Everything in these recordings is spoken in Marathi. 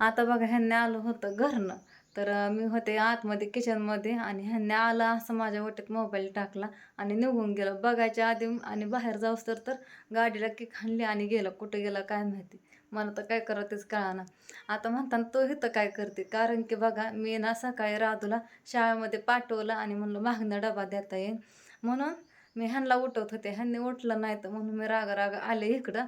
आता बघा ह्यांनी आलं होतं घरनं. तर मी होते आतमध्ये किचनमध्ये आणि ह्यांनी आलं असं माझ्या वाटेत मोबाईल टाकला आणि निघून गेलं. बघायच्या आधी आणि बाहेर जाऊस तर तर गाडीला की खाणली आणि गेलं. कुठं गेलं काय माहिती. मला तर काय करावं तेच कळाना. आता म्हणताना तो इथं काय करते? कारण की बघा मी ना सकाळी राधूला शाळेमध्ये पाठवलं आणि म्हणलं मागणं डबा देता येईल म्हणून मी ह्यांना उठवत होते. ह्यांनी उठलं नाही तर म्हणून मी राग राग आले इकडं.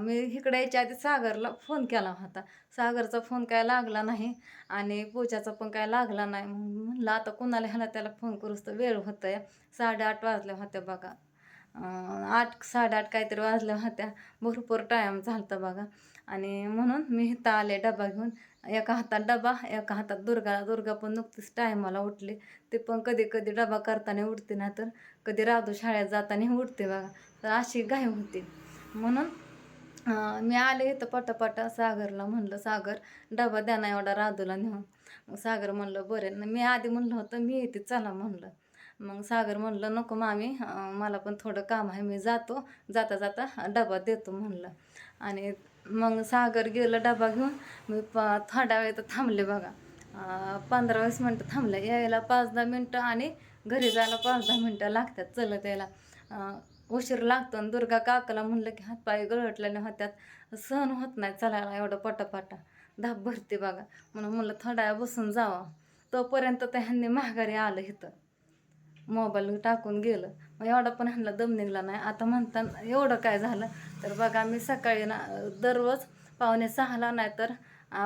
मी इकडे यायच्या आधी सागरला फोन केला होता. सागरचा फोन काय लागला नाही आणि पूजाचा पण काय लागला नाही. मग म्हणलं आता कुणाला ह्याला त्याला फोन करूस तर वेळ होतं आहे साडेआठ वाजल्या होत्या बघा. आठ साडेआठ काहीतरी वाजल्या होत्या. भरपूर टायम झाला होता बघा. आणि म्हणून मी इथं आले डबा घेऊन. एका हातात डबा एका हातात दुर्गा. दुर्गा पण नुकतीच टायमाला उठली. ते पण कधी कधी डबा करताना उठते ना तर कधी राधू शाळेत जाताना उठते बघा. तर अशी घाई होती. म्हणून मी आले इथं पटापटा सागरला म्हणलं सागर डबा द्या ना एवढा राधूला नेऊन. सागर म्हणलं बरं. ना मी आधी म्हणलं होतं मी येते चला म्हणलं. मग सागर म्हणलं नको मामी मला पण थोडं काम आहे मी जातो. जाता जाता डबा देतो म्हणलं. आणि मग सागर गेलं डबा घेऊन. मी प थोड्या वेळ तर थांबले बघा. पंधरा वीस मिनटं थांबले. यायला पाच दहा मिनटं आणि घरी जायला पाच दहा मिनटं लागतात चलत यायला. उशीर लागतो आणि दुर्गा काकाला म्हणलं की हातपाय गळटल्याने होत्यात. सहन होत नाही चालायला एवढं पटापटा. धाप भरते बघा. म्हणून म्हणलं थोड्या बसून जावं. तोपर्यंत तर ह्यांनी माघारी आलं इथं. मोबाईल टाकून गेलं. मग एवढा पण ह्यांना दम निघला नाही. आता म्हणताना एवढं काय झालं? तर बघा मी सकाळी ना दररोज पावणे सहाला नाही तर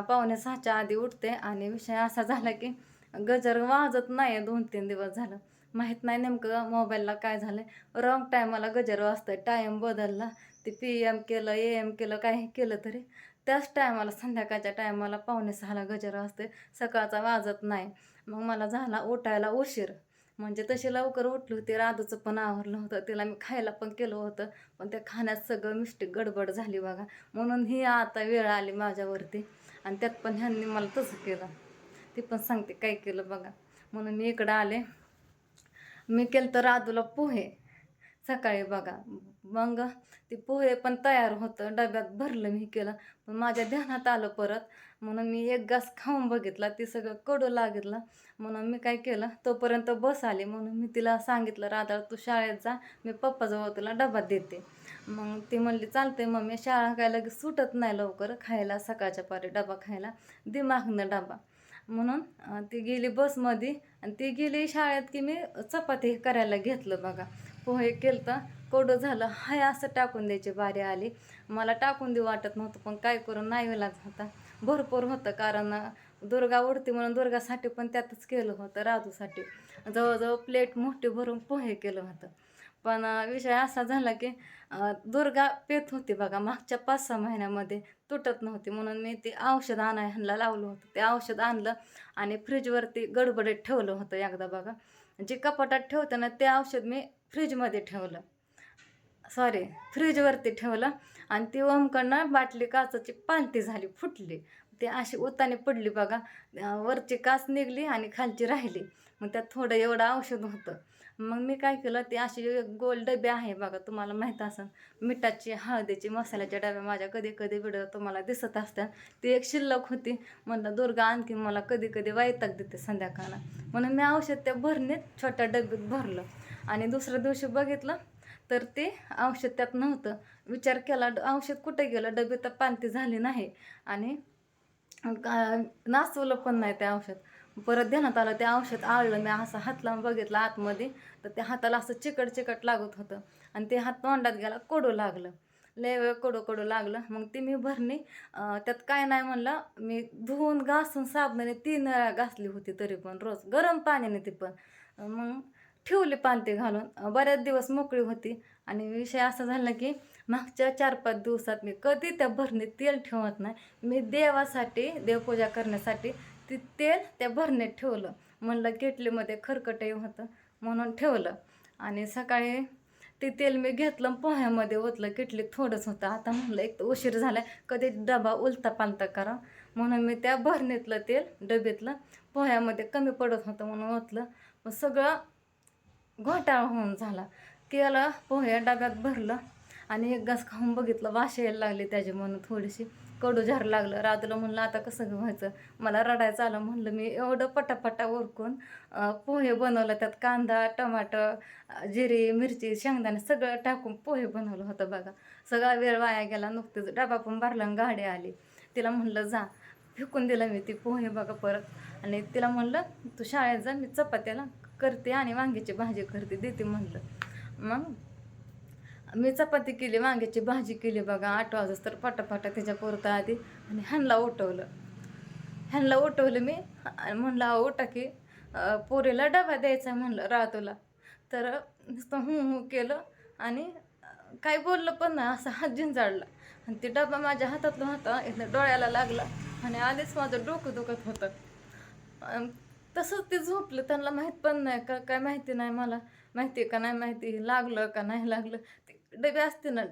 पावणे सहाच्या आधी उठते आणि विषय असा झाला की गजर वाजत नाही दोन तीन दिवस झालं. माहीत नाही नेमकं मोबाईलला काय झालं रॉंग टायमाला गजर वाजतंय. टाईम बदलला. ते पी एम केलं ए एम केलं काही केलं तरी. त्याच टायमाला संध्याकाळच्या टायमाला पावणे सहाला गजर वाजते सकाळचा वाजत नाही. मग मला झाला उठायला उशीर. म्हणजे तशी लवकर उठली होती राधूचं पण आवरलं होतं तिला मी खायला पण केलं होतं पण त्या खाण्यात सगळं मिस्टेक गडबड झाली बघा. म्हणून ही आता वेळ आली माझ्यावरती आणि त्यात पण ह्यांनी मला तसं केलं. ती पण सांगते काय केलं बघा. म्हणून मी इकडं आले. मी केलं तर राधूला पोहे. सकाळी बघा. मग ते पोहे पण तयार होतं. डब्यात भरलं मी केलं. पण माझ्या ध्यानात आलं परत. म्हणून मी एक घास खाऊन बघितला. ते सगळं कडू लागितला म्हणून मी काय केलं? तोपर्यंत बस आली. म्हणून मी तिला सांगितलं राधा तू शाळेत जा. मी पप्पाजवळ तुला डबा देते. मग ती म्हणली चालते मम्मी. शाळा काय लगेच सुटत नाही लवकर. खायला सकाळच्या पारी डबा खायला. दे मागणं डबा. म्हणून ती गेली बसमध्ये. आणि ती गेली शाळेत की मी चपाती करायला घेतलं बघा. हो, पोहे केलं तर कोडं झालं. हाय असं टाकून द्यायची बारी आली. मला टाकून देऊ वाटत नव्हतं पण काय करून नाही विलाज होता. भरपूर होतं कारण दुर्गा उडती म्हणून दुर्गासाठी पण त्यातच केलं होतं राजूसाठी जवळजवळ प्लेट मोठी भरून पोहे केलं होतं. पण विषय असा झाला की दुर्गा पेत होती बघा मागच्या पाच सहा महिन्यामध्ये. तुटत नव्हती म्हणून मी ते औषध आणाय ह्यांना लावलं होतं. ते औषध आणलं आणि फ्रीजवरती गडबडीत ठेवलं होतं एकदा बघा. जे कपाटात ठेवतं ना ते औषध मी फ्रीजमध्ये ठेवलं. सॉरी फ्रीजवरती ठेवलं. आणि ती ओमकडनं बाटली काचाची पालती झाली फुटली. ते अशी उताने पडली बघा. वरची काच निघली आणि खालची राहिली. मग त्यात थोडं एवढं औषध होतं. मग मी काय केलं ते अशी गोल डबे आहे बघा तुम्हाला माहीत असेल. मिठाची हळदीची मसाल्याच्या डब्या माझ्या कधी कधी व्हिडिओ तुम्हाला दिसत असतात. ती एक शिल्लक होती. म्हणलं दुर्गा आणखी मला कधी कधी वैताग देते संध्याकाळला. म्हणून मी औषध त्या भरणीत छोट्या डब्यात भरलं. आणि दुसऱ्या दिवशी बघितलं तर ते औषध त्यात नव्हतं. विचार केला औषध कुठे गेलं? डबे तर पाणती झाली नाही. आणि नाचवलं पण नाही ते औषध. परत ध्यानात आलं ते औषध आळलं. मी असं हात लावून बघितलं आतमध्ये. तर त्या हाताला असं चिकट चिकट लागत होतं. आणि ते हात तोंडात गेला कोडू लागलं. लय वेळ कडू कडू लागलं. मग ती मी भरणी त्यात काय नाही म्हणलं मी धुवून घासून साबणाने तीन वेळा घासली होती तरी पण रोज. गरम पाण्याने ती पण. मग ठेवली पालती घालून. बऱ्याच दिवस मोकळी होती. आणि विषय असा झाला की मागच्या चार पाच दिवसात मी कधी त्या भरणीत तेल ठेवत नाही. मी देवासाठी देवपूजा करण्यासाठी ती तेल त्या भरणीत ठेवलं. म्हणलं केटलीमध्ये खरकटही होतं म्हणून ठेवलं. आणि सकाळी ते तेल मी घेतलं पोह्यामध्ये ओतलं. किटलीत थोडंच होतं. आता म्हणलं एक तर उशीर झाला कधी डबा उलता पालता करा. म्हणून मी त्या भरणीतलं तेल डबेतलं. पोह्यामध्ये कमी पडत होतं म्हणून ओतलं. मग सगळं घोटाळा होऊन झाला. केलं पोहे डब्यात भरलं आणि एक घास खाऊन बघितलं वाश यायला लागली त्याची म्हणून थोडीशी. कडू झार लागलं. राधूला म्हणलं आता कसं व्हायचं मला रडायचं आलं म्हणलं मी एवढं पटापटा उरकून पोहे बनवलं त्यात कांदा टमाटर जिरी जिरे मिरची शेंगदाणे सगळं टाकून पोहे बनवलं होतं बघा. सगळा वेळ वाया गेला नुकतेच डबा पण भरला आणि गाडी आली. तिला म्हणलं जा फेकून दिलं मी ती पोहे बघा परत. आणि तिला म्हणलं तू शाळेत जा मी चपात्याला करते आणि वांग्याची भाजी करते देते म्हणलं. मग मी चपाती केली वांग्याची भाजी केली बघा आठ वाजता तर पटापाटा त्याच्या पुरतं आधी आणि ह्यांना उठवलं. ह्यांना उठवलं मी म्हणलं अहो उठा की. पोरीला डबा द्यायचा म्हणलं रातूला. तर नुसतं हू हू केलं आणि काही बोललं पण नाही असं हात झिंजाडला. आणि ते डबा माझ्या हातातला होता इथं डोळ्याला लागला आणि आधीच माझं डोकं दुखत होतं. तसंच ते झोपलं. त्यांना माहीत पण नाही का काय माहिती नाही मला. माहिती आहे का नाही माहिती लागलं का नाही लागलं. ते डबे असते ना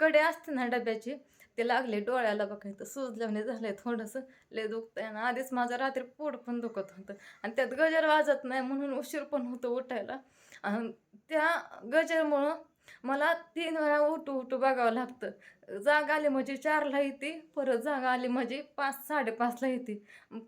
कडे असते ना डब्याचे ते लागले डोळ्याला बघायचं सुजल्याने झालंय थोडंसं. लय दुखतंय आणि आधीच माझं रात्री पोट पण दुखत होतं. आणि त्यात गजर वाजत नाही म्हणून उशीर पण होतो उठायला. आणि त्या गजरमुळं मला तीन वेळा उठू उठू बघावं लागतं. जाग आली म्हणजे चारला येते परत जागा आली म्हणजे पाच साडेपाचला येते.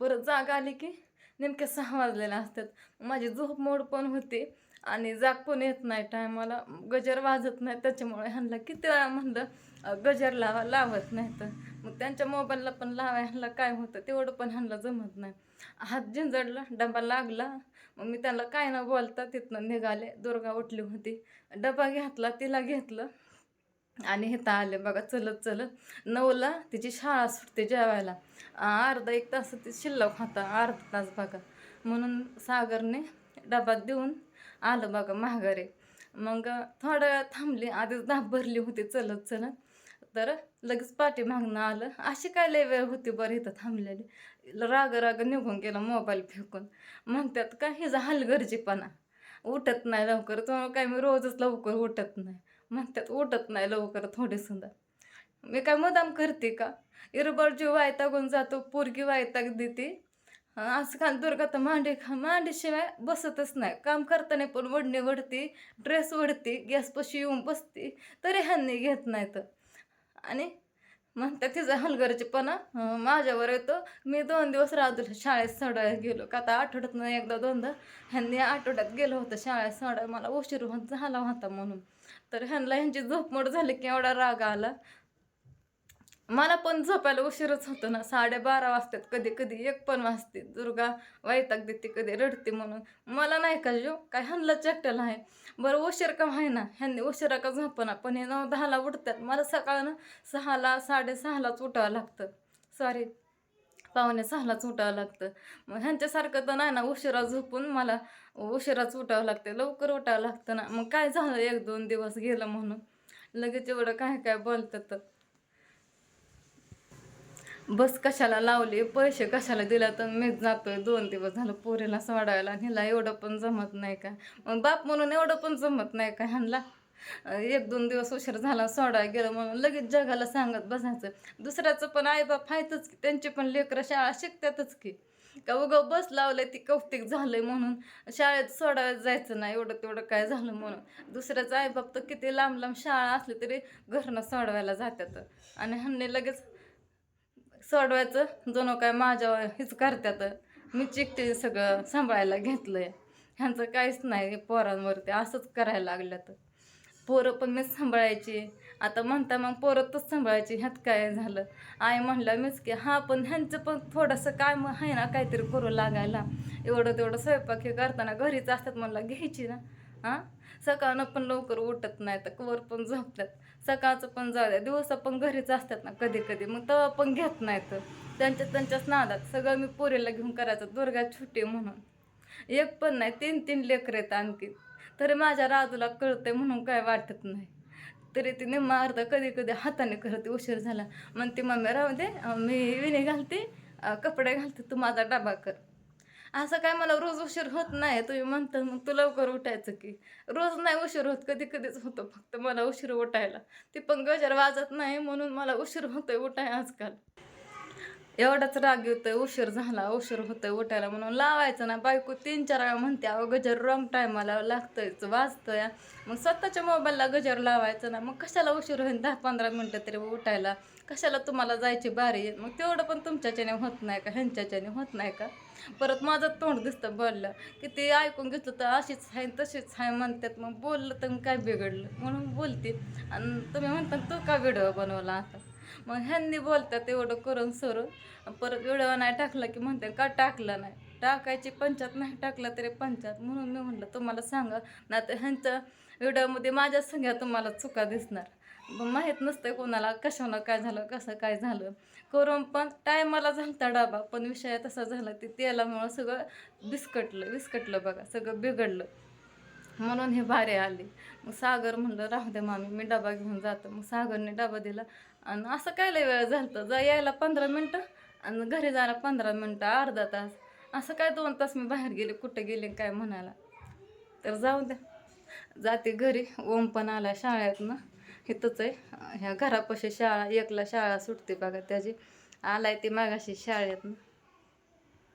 परत जाग आली की नेमक्या सहा वाजलेल्या असतात. माझी झोप मोड पण होते आणि जाग पण येत नाही टायमाला. गजर वाजत नाही त्याच्यामुळे ह्यांना किती वेळा म्हणलं गजर लावा लावत नाही तर. मग त्यांच्या मोबाईलला पण लावा ह्यांना काय होतं तेवढं पण ह्यांना जमत नाही. हात झिंजडला डबा लागला. मग मी त्याला काय न बोलता तिथनं निघाले दुर्गा उठली होती. डबा घेतला तिला घेतलं. आणि हे आले बघा चलत चलत. नऊला तिची शाळा सुटते जेवायला. अर्धा एक तास ती शिल्लक होता अर्धा तास बघा. म्हणून सागरने डबात देऊन आलं बघा महागारे मग थोडा वेळा थांबली आधीच दाब भरली होती चलत चलत. तर लगेच पाठी मागणं आलं. अशी काय लय वेळ होती बरं इथं थांबलेली? राग राग निघून गेला मोबाईल फेकून. म्हणतात का हिचा हलगर्जीपणा. उठत नाही लवकर तो काय मी रोजच लवकर उठत नाही. म्हणतात उठत नाही लवकर थोडे सुद्धा मी काय मुदाम करते का? इरबळ जीव वायतागून जातो पोरगी वायताग देते. आजकाल दुर्गा तर मांडी खा मांडीशिवाय बसतच नाही. काम करताना पण वडणी वडते ड्रेस वडते गॅसपाशी येऊन बसते तरी ह्यांनी घेत नाहीत आणि म्हणतात तिचा हलगर्जीपणा माझ्यावर येतो. मी दोन दिवस राहतो शाळेत सोडायला गेलो. का आता आठवड्यातनं एकदा दोनदा ह्यांनी आठवड्यात गेलो होतं शाळेत सोडायला. मला उशीर होत झाला होता म्हणून. तर ह्यांना ह्यांची झोपमोड झाली की एवढा राग आला. मला पण झोपायला उशीरच होतो ना. साडेबारा वाजतात कधी कधी एक पण वाजते. दुर्गा वैताग देते कधी रडते म्हणून. मला नाही का जो काय ह्यांना चट्टल आहे. बरं उशीर का आहे ना ह्यांनी उशिरा का झोपना? पण हे नऊ दहाला उठतात. मला सकाळनं सहाला साडेसहालाच उठावं लागतं. सॉरी पाहुणे सहालाच उठावं लागतं. मग ह्यांच्यासारखं तर नाही ना उशिरा झोपून मला उशिराच उठावं लागतं. लवकर उठावं लागतं ना. मग काय झालं एक दोन दिवस गेलं म्हणून? लगेच एवढं काय काय बोलतात. तर बस कशाला लावली पैसे कशाला दिला तर मी जातोय. दोन दिवस झालं पोरीला सोडायला हिला एवढं पण जमत नाही का? मग बाप म्हणून एवढं पण जमत नाही का ह्यांना? एक दोन दिवस उशीर झाला सोडायला गेलं म्हणून लगेच जगाला सांगत बसायचं. दुसऱ्याचं पण आईबाप आहेतच की त्यांची पण लेकरं शाळा शिकतातच की. का उगं बस लावलंय ती कौतिक झालंय म्हणून. शाळेत सोडायला जायचं नाही एवढं तेवढं काय झालं म्हणून. दुसऱ्याचं आईबाप तर किती लांब लांब शाळा असली तरी घरनं सोडवायला जातात. आणि ह्यांनी लगेच सोडवायचं. जणू काय माझ्या हेच करतात मी चिकटे सगळं सांभाळायला घेतलंय. ह्यांचं काहीच नाही पोरांवरती असंच करायला लागलं तर पोरं पण मीच सांभाळायची. आता म्हणता मग पोरं तर सांभाळायची ह्यात काय झालं? आई म्हणलं मीच की हा पण ह्यांचं पण थोडंसं काय मग आहे ना काहीतरी करू लागायला. एवढं तेवढं स्वयंपाक हे करताना घरीच असतात म्हणलं घ्यायची ना. हां? सकाळनं पण लवकर उठत नाही तर कवर पण झोपतात. सकाळचं पण जाऊ द्या दिवसा पण घरीच असतात ना कधी कधी मग तवा पण घेत नाहीत त्यांच्या त्यांच्याच नादात सगळं मी पोरीला घेऊन करायचं दुर्गा छोटी म्हणून. एक पण नाही तीन तीन लेकर आहेत आणखी. तरी माझ्या राजूला कळतंय म्हणून काय वाटत नाही. तरी ती निम्मा अर्धा कधी कधी हाताने करते उशीर झाला. म्हणते मम्मी राहू दे मी विणे घालते कपडे घालते तू माझा डबा कर. असं काय मला रोज उशीर होत नाही. तुम्ही म्हणता मग तू लवकर उठायचं की. रोज नाही उशीर होत कधी कधीच होतो फक्त मला उशीर उठायला. ती पण गजर वाजत नाही म्हणून मला उशीर होतोय उठाय आजकाल. एवढाच राग येतोय उशीर झाला उशीर होतोय उठायला म्हणून लावायचं ना. बायको तीन चार वेळा म्हणते अहो गजर रॉंग टायमाला लागतोयच वाजतोय मग स्वतःच्या मोबाईलला गजर लावायचं ना मग कशाला उशीर होईल दहा पंधरा मिनटं तरी उठायला? कशाला तुम्हाला जायची बारी? मग तेवढं पण तुमच्याच्याने होत नाही का? ह्यांच्याच्याने होत नाही का? परत माझं तोंड दिसतं बोललं. की ते ऐकून घेतलं तर अशीच आहे तशीच आहे म्हणतात. मग बोललं तर काय बिघडलं? म्हणून बोलते. आणि तुम्ही म्हणता तू का व्हिडिओ बनवला आता? मग ह्यांनी बोलतात एवढं करून सरून. परत व्हिडिओ नाही टाकला की म्हणते का टाकला नाही? टाकायची पंचायत नाही टाकला तरी पंचायत. म्हणून मी म्हटलं तुम्हाला सांगा नाही तर ह्यांच्या व्हिडिओमध्ये माझ्या संघ्या तुम्हाला चुका दिसणार. मग माहीत नसतं कोणाला कशानं काय झालं कसं काय झालं. करून पण टायमाला झालता डाबा पण विषय तसा झाला ते तेलामुळं सगळं बिस्कटलं बिस्कटलं बघा सगळं बिघडलं. म्हणून हे भारी आले. मग सागर म्हणलं राहू दे मामी मी डबा घेऊन जातो. मग सागरने डबा दिला. आणि असं काय लय वेळ झालं जा यायला पंधरा मिनटं आणि घरी जायला पंधरा मिनटं अर्धा तास. असं काय दोन तास मी बाहेर गेले कुठं गेले काय म्हणायला तर जाऊ द्या. जाते घरी. ओम पण आला शाळेतनं इथंच आहे. ह्या घरापाशी शाळा एकला शाळा सुटते बघा त्याची. आलाय ते मागाशी शाळेतनं